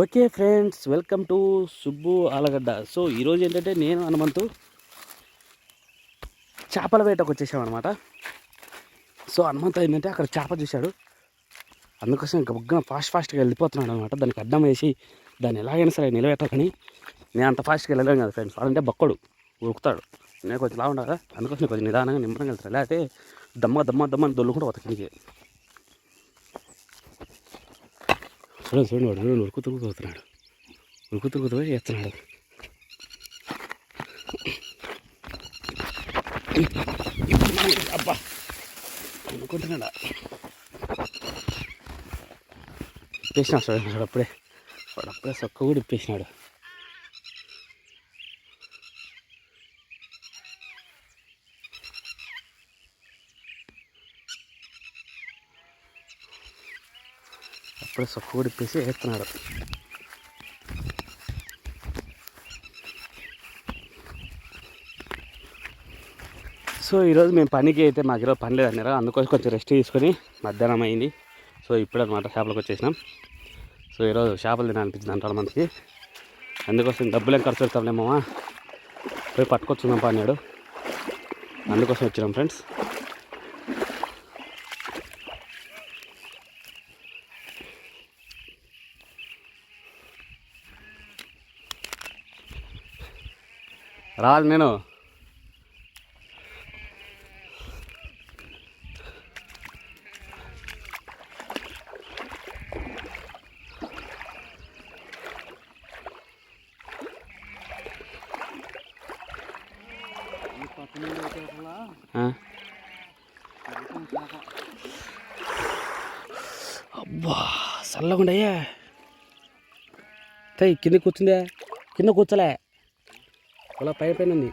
Okay friends welcome to Subbu Allagadda. So ఈరోజు ఏంటంటే నేను హనుమంతు చేపల వేటకు వచ్చేసామన్నమాట. సో హనుమంతు ఏంటంటే అక్కడ చేప చూశాడు. అందుకోసం ఇంకా బుగ్గన ఫాస్ట్ ఫాస్ట్గా వెళ్ళిపోతున్నాడు అనమాట దానికి అడ్డం వేసి దాన్ని ఎలాగైనా సరే నిలబెట్టకని నేను అంత ఫాస్ట్గా వెళ్ళలేను కదా ఫ్రెండ్స్. వాడంటే బక్కడు ఉరుకుతాడు. నేను కొంచెం లా ఉండాలి? అందుకోసం కొంచెం నిదానంగా నిమ్మరంగా వెళ్తాను. లేకపోతే దమ్మ దమ్మ దమ్మ అని దొల్లుకుంటూ పోతా కిందికి చూడండి చూడండి వాడు చూడండి ఉరుకు తిరుగుతూ పోతున్నాడు ఉరుకు తిరుగుతూ పోయి ఎత్తున్నాడు. అబ్బా అనుకుంటున్నాడా? ఇప్పేసినాడు చూడండి వాడు అప్పుడే వాడు అప్పుడే సొక్క కూడా ఇప్పేసినాడు. అప్పుడే సొక్క వేస్తున్నాడు. సో ఈరోజు మేము పనికి అయితే మాకు ఈరోజు పని లేదన్నారు. అందుకోసం కొంచెం రెస్ట్ తీసుకొని మధ్యాహ్నం అయింది. సో ఇప్పుడు అనమాట షాపులకు వచ్చేసినాం. సో ఈరోజు చేపలు తినాలనిపించింది అంటారు మనకి అందుకోసం డబ్బులు ఏం ఖర్చు పెడతాంలేమో పోయి పట్టుకొచ్చుందాం పా అన్నాడు. అందుకోసం వచ్చినాం ఫ్రెండ్స్. రాదు నేను. అబ్బా చల్లకుండా అయ్యా కింద కూర్చుందే. కింద కూర్చోలే. అలా పై పైన ఉంది.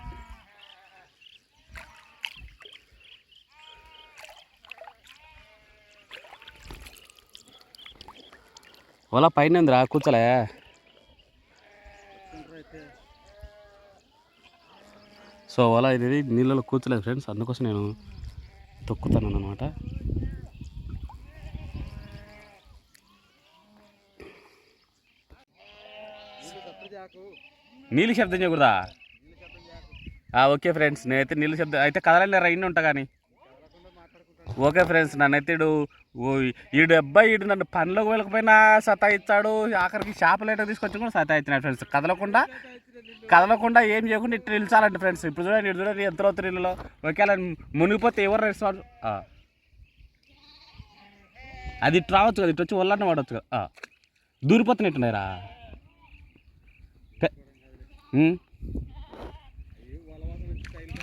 ఓలా పైన ఉందిరా కూర్చోలే. సో వల ఇది నీళ్ళలో కూర్చోలేదు ఫ్రెండ్స్ అందుకోసం నేను తొక్కుతాను అనమాట నీళ్ళు శబ్దం చేయకూడదా? ఓకే ఫ్రెండ్స్ నేనైతే నీళ్ళు శబ్దం అయితే కదలలే రైన్ ఉంటా కానీ. ఓకే ఫ్రెండ్స్ నన్నైతే ఇడు ఓ ఈడు అబ్బాయి ఈడు నన్ను పనిలోకి వెళ్ళకపోయినా సతాయిస్తాడు. ఆఖరికి షాప్ లైట్ తీసుకొచ్చి కూడా సతాయిస్తున్నాడు ఫ్రెండ్స్. కదలకుండా కదలకుండా ఏం చేయకుండా ఇట్లా నిలిచాలండి ఫ్రెండ్స్. ఇప్పుడు చూడండి ఇటు చూడండి ఎంత అవుతుంది నీళ్ళలో ఒకవేళ మునిగిపోతే ఎవరు రెస్పాన్స్ అది ఇటు రావచ్చు కదా ఇటు వచ్చి ఒళ్ళన్న వాడవచ్చు కదా. దూరిపోతున్నట్టున్నాయిరా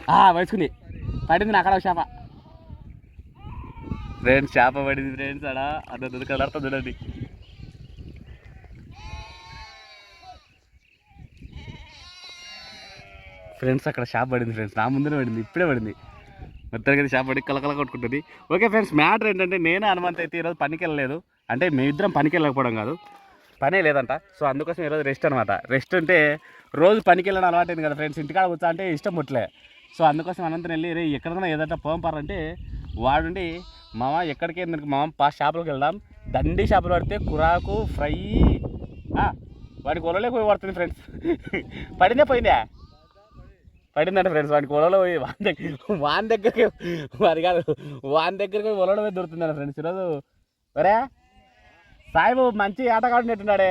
దూరిపోతున్నట్టున్నారా ఆ, పడింది నా అక్కడ చేప. ఫ్రెండ్స్ చేప పడింది ఫ్రెండ్స్ అడా అన్న కలర్తో చూడండి. ఫ్రెండ్స్ అక్కడ షాప్ పడింది ఫ్రెండ్స్. నా ముందరే పడింది ఇప్పుడే పడింది. మొత్తానికి అయితే షాప్ పడి కలకల కొట్టుకుంటుంది. ఓకే ఫ్రెండ్స్ మ్యాటర్ ఏంటంటే నేను హనుమంత్ అయితే ఈరోజు పనికి వెళ్ళలేదు అంటే మేమిద్దరం పనికి వెళ్ళకపోవడం కాదు. పనే లేదంట. సో అందుకోసం ఈరోజు రెస్ట్ అనమాట రెస్ట్ అంటే రోజు పనికి వెళ్ళడం అలవాటైంది కదా ఫ్రెండ్స్. ఇంటికాడ కూర్చో అంటే ఇష్టం ముట్లే సో అందుకోసం అనంతరం వెళ్ళి రే ఎక్కడికైనా ఏదైనా పోం పారంటే వాడుండి. మామ ఎక్కడికి ఎందుకు? మామ పా షాపులకు వెళ్దాం. దండి షాపులు పడితే కురాకు ఫ్రై. వాడి వాడికి ఒలలోకి పోయి పడుతుంది ఫ్రెండ్స్. పడిందే పోయిందే? పడిందంట ఫ్రెండ్స్ వాడికి ఒలలో పోయి వాని దగ్గర వాని దగ్గరికి మరి కాదు వాని దగ్గరికి పోయి ఒలలో పోయి దొరుకుతుందంట ఫ్రెండ్స్ ఈరోజు. ఒరే సాయిబాబు మంచి ఆటగాడు నెట్టున్నాడే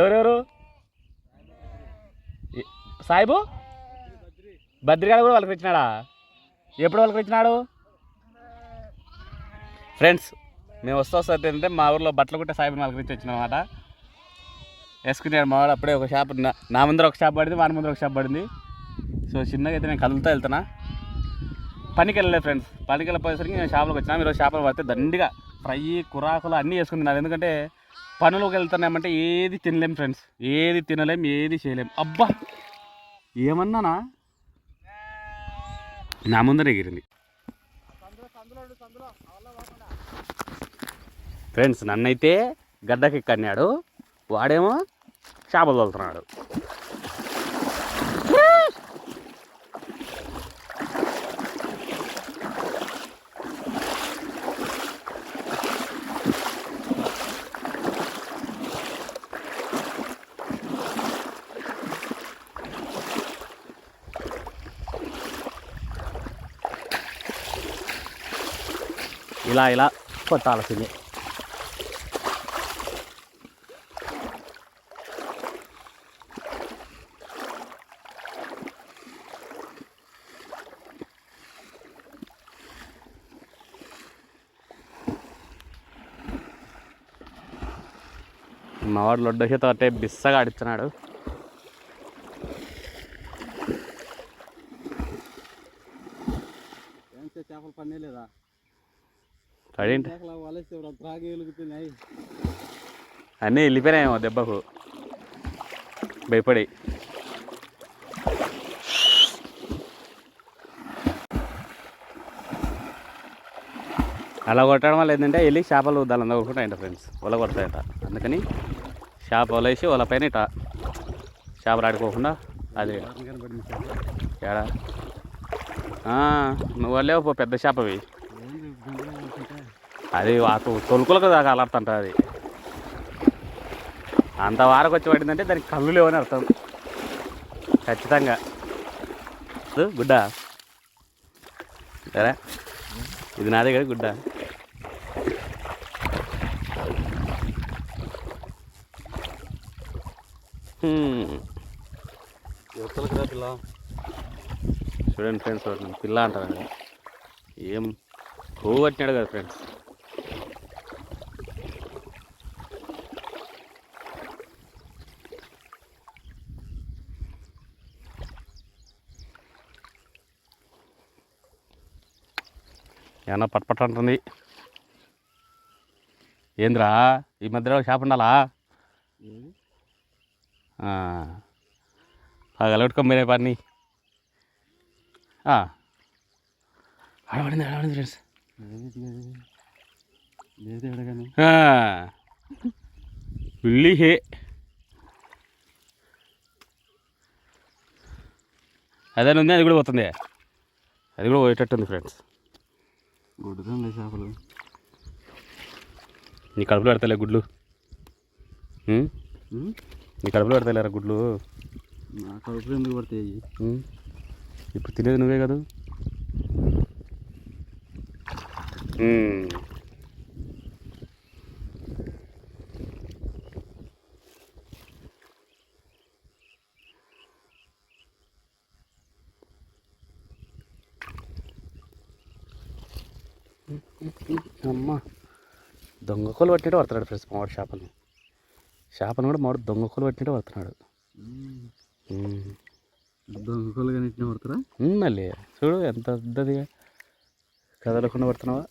ఎవరెవరు? సాయిబు? బద్రిగాడు కూడా వాళ్ళకి ఇచ్చినాడా ఎప్పుడు వాళ్ళకి ఇచ్చినాడు ఫ్రెండ్స్ మేము వస్తా వస్తే ఏంటంటే మా ఊర్లో బట్టలు కుట్టే సాయిబుని వాళ్ళకి ఇచ్చి వచ్చిన అనమాట వేసుకున్నాడు మా వాడు అప్పుడే ఒక షాప్ నా- ముందర ఒక షాప్ పడింది వాని ముందర ఒక షాప్ పడింది. సో చిన్నగా అయితే నేను కదులుతూ వెళ్తున్నా. పనికి వెళ్ళలేదు ఫ్రెండ్స్ పనికి వెళ్ళిపోయేసరికి నేను షాప్లోకి వచ్చినా ఈరోజు షాప్లో పడితే దండిగా ఫ్రై కురాకులు అన్నీ వేసుకుంది ఎందుకంటే పనులకు వెళ్తున్నామంటే ఏది తినలేం ఫ్రెండ్స్ ఏది తినలేం ఏది చేయలేం. అబ్బా! ఏమన్నానా? నా ముందర ఎగిరింది ఫ్రెండ్స్ నన్నైతే గడ్డకి కన్నాడు వాడేమో చేపలు తోలుతున్నాడు. ఇలా ఇలా కొట్టాల్సింది మావాడు లొడ్డోషతో అంటే బిస్సగా ఆడిస్తున్నాడు చేపలు పన్నే లేదా అదేంటి అన్నీ వెళ్ళిపోయినాయేమో దెబ్బకు. భయపడి అలా కొట్టడం వల్ల ఏంటంటే వెళ్ళి చేపలు దాని కొట్టుకుంటాయంట ఫ్రెండ్స్ వల కొడతాయంట. అందుకని చేప వలేసి వల పైన ఇట చేపలు ఆడుకోకుండా అది ఏడా? నువ్వు పో పెద్ద చేపవి. అది తొ- తొలుకులకు దాకా అలాడుతుంట అది. అంత వారకు వచ్చి పడిందంటే దానికి కళ్ళు లేవని అర్థం. ఖచ్చితంగా. ఇదో గుడ్డ. సరే. ఇది నాదే కదా గుడ్డ. చూడండి ఫ్రెండ్స్ పిల్ల అంటారు ఏం పట్టినాడు కదా ఫ్రెండ్స్. ఏమన్నా పట్పట్ అంటుంది. ఏంద్రా ఈ మధ్యలో షాప్ ఉండాలా? ఏది? పగలగొట్టుకొని పని ఆడబడింది ఆడబడింది ఫ్రెండ్స్ ఏది ఇది ఏది? లేదు ఎడగాను ఉల్లి హే. అదే ఉంది? అది కూడా పోతుంది. అది కూడా పోయేటట్టుంది ఫ్రెండ్స్ గుడ్డుతుంది చేపలు. నీ కడుపులో పెడతలే గుడ్లు? నీ కడుపులో పెడతలేరా గుడ్లు? నా కడుపులో ఎందుకు పడతాయి? ఇప్పుడు తినేది నువ్వే కదా? అమ్మా. దొంగకోలు పట్టినట్టు పడుతున్నాడు ఫ్రెండ్స్ మావాడు చేపని చేపను కూడా మావాడు దొంగకోలు పట్టినట్టు పడుతున్నాడు. దొంగకోలు కానీ పడతారా మళ్ళీ. చూడు ఎంత పెద్దదిగా కదలకుండా పడుతున్నావా?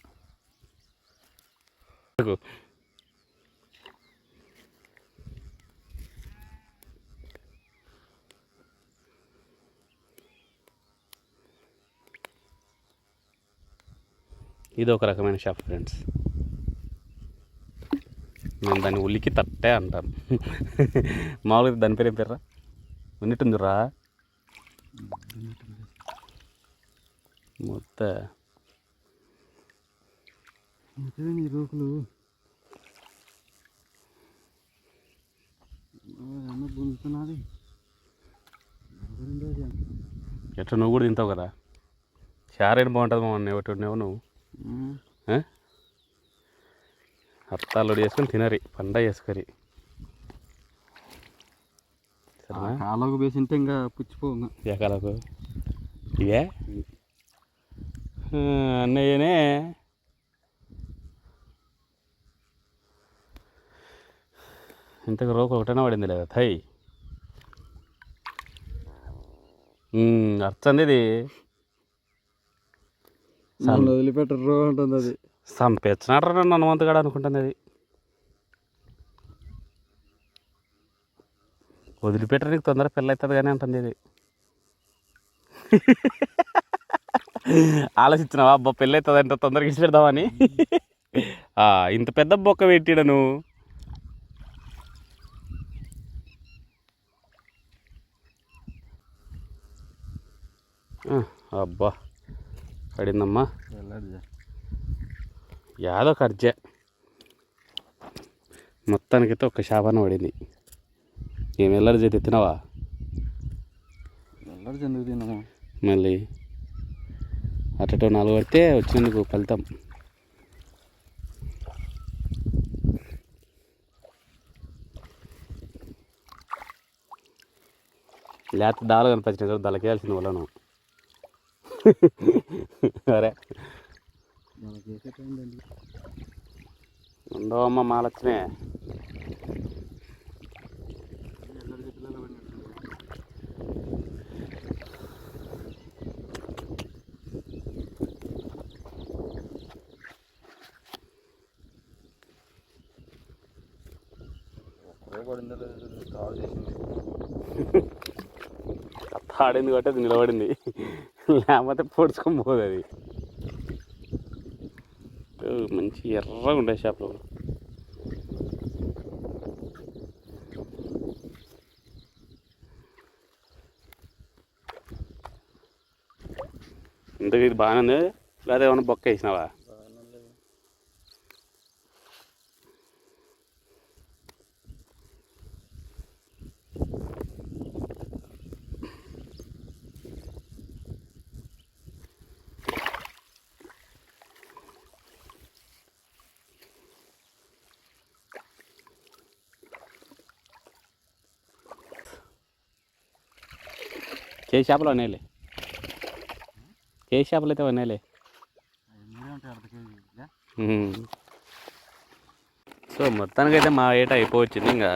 ఇది ఒక రకమైన షాప్ ఫ్రెండ్స్. మేము దాన్ని ఉలికి తట్టే అంటాం మామూలుగా దాని పేరు ఏం పేర్రా? ఉన్నట్టుందిరా. మొత్తం. రోకులు? గుంజుతున్నది ఎట్లా నువ్వు కూడా తింటావు కదా? చారేడు బాగుంటుంది మా ఉండేవు నువ్వు? ఆ? అత్తాలు చేసుకొని తినరి పండ చేసుకొని సరేనా? కాలోకి వేసింటే ఇంకా పుచ్చిపో ఇవే ఆ, అన్నయ్యనే. ఇంతకు రోకు ఒకటైనా పడింది లేదా? థై. అర్థం ఇది వదిలిపెట్టరు అంటుంది అది. సంపేచ్చినాడు నన్ను హనుమంతుగాడు అనుకుంటుంది అది. వదిలిపెట్టరు నీకు తొందర పిల్ల అవుతుంది కానీ అంటుంది ఇది. ఆలోచించినావా అబ్బా పెళ్ళి అవుతుంది అంటే తొందరగా ఇచ్చి పెడదామని. ఇంత పెద్ద బొక్క పెట్టిడా నువ్వు. అబ్బా. కడిందమ్మా యాదో ఖర్చే మొత్తానికైతే ఒక శాపన పడింది ఏం ఎల్లరి చేతి తినవా ఎందుకు తినమా మళ్ళీ అట్టటో నాలుగు పడితే వచ్చేందుకు ఫలితం లేత దాలు కనిపించిన దానికి వేయాల్సింది వాళ్ళను దండి ఉండవమ్మ చేసింది. ఆడింది కాబట్టి అది నిలబడింది. లేకపోతే పొడుచుకొని పోదు అది మంచి ఎర్రగా ఉండే చేపలు. ఇంతకు ఇది బాగానే ఉంది? లేదా ఏమైనా బొక్క వేసినావా? చేసి చేపలు అనేలే చేపలు అయితే అనేలే కేజీ? సో మొత్తానికైతే మా ఏట అయిపోవచ్చింది. ఇంకా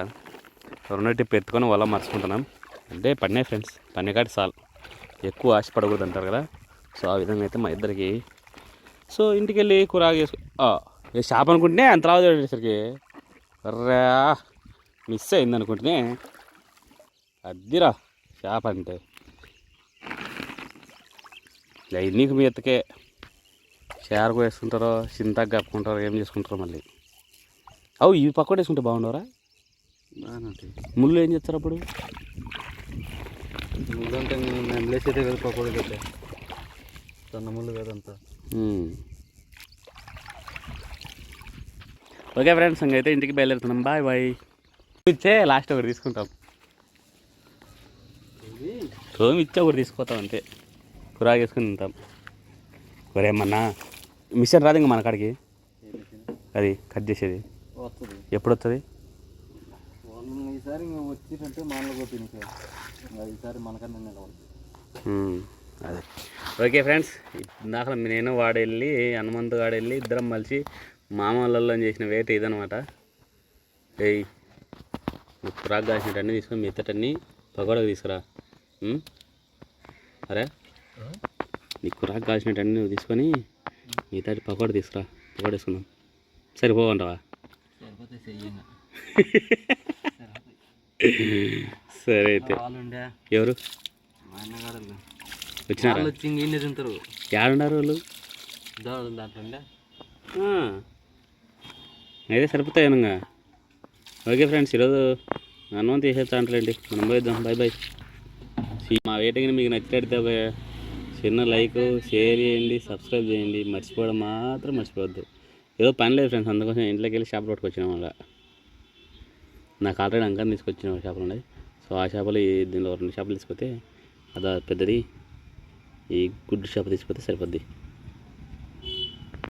రెండు టిప్ ఎత్తుకొని వల్ల మర్చుకుంటున్నాం. అంటే పడినాయి ఫ్రెండ్స్ పన్నెకాటి సాల్. ఎక్కువ ఆశ పడకూడదు అంటారు కదా. సో ఆ విధంగా అయితే మా ఇద్దరికి. సో ఇంటికి వెళ్ళి కూర చేసుకు ఏ షాప్ అనుకుంటే అంత రావు వచ్చేసరికి రా మిస్ అయింది అనుకుంటే అద్దిరా షాప్ అంటే. ఇక నీకు మీ ఎత్తకే షేర్కు వేసుకుంటారో చింతకు కప్పుకుంటారో ఏం చేసుకుంటారో మళ్ళీ. అవు ఇవి పక్కన వేసుకుంటే బాగుండవరా? ముళ్ళు ఏం చేస్తారు అప్పుడు? ముళ్ళు అంటే అయితే కదా పకోడీ సన్న ముళ్ళు కదంతా. ఓకే ఫ్రెండ్స్ ఇంకైతే ఇంటికి బయలుదేరుతున్నాం. Bye bye. ఇచ్చే లాస్ట్ ఒకటి తీసుకుంటాం. సోమి ఇచ్చే ఒకటి తీసుకుపోతాం అంతే. కూరాగా వేసుకుని తింటాం. ఒరేమన్నా మిషన్ రాదు ఇంకా మన కాడికి? అది కట్ చేసేది. ఎప్పుడు వస్తుంది? ఈసారి సార్ ఈసారి మనకన్నా. అదే. ఓకే ఫ్రెండ్స్ ఇందాక నేను వాడు వెళ్ళి హనుమంతు వాడు వెళ్ళి ఇద్దరం కలిసి మామూలలో చేసిన వేట ఇదనమాట ఏయ్ కురాకు కాసినటన్నీ తీసుకొని మిగతాటన్నీ పకోడకు తీసుకురా? అరే? నీ కురాకు కాసినటన్నీ నువ్వు తీసుకొని మిగతా పకోడ తీసుకురా. పకోడ వేసుకుందాం సరిపోవంటావా సరే అయితే. ఎవరు? వచ్చినారా? ఏడున్నారు వాళ్ళు. అయితే సరిపోతాయి ఓకే ఫ్రెండ్స్ ఈరోజు అన్నం తీసేస్తా అంటలేండి మనం పోయిద్దాం. బాయ్ బాయ్ మా వేటగిని మీకు నచ్చినట్టు ఒక చిన్న లైక్ షేర్ చేయండి సబ్స్క్రైబ్ చేయండి. మర్చిపోవడం మాత్రం మర్చిపోవద్దు. ఏదో పని లేదు ఫ్రెండ్స్ అందుకోసం ఇంట్లోకి వెళ్ళి షాప్ పట్టుకొచ్చినాం అలా. నాకు ఆల్రెడీ అంకం తీసుకొచ్చిన షాపులు ఉన్నాయి. సో ఆ షాపులు ఈ దీనిలో రెండు షాపులు తీసుకొస్తే అదా పెద్దది. ఈ గుడ్ షాప్ తీసుకొస్తే సరిపోద్ది.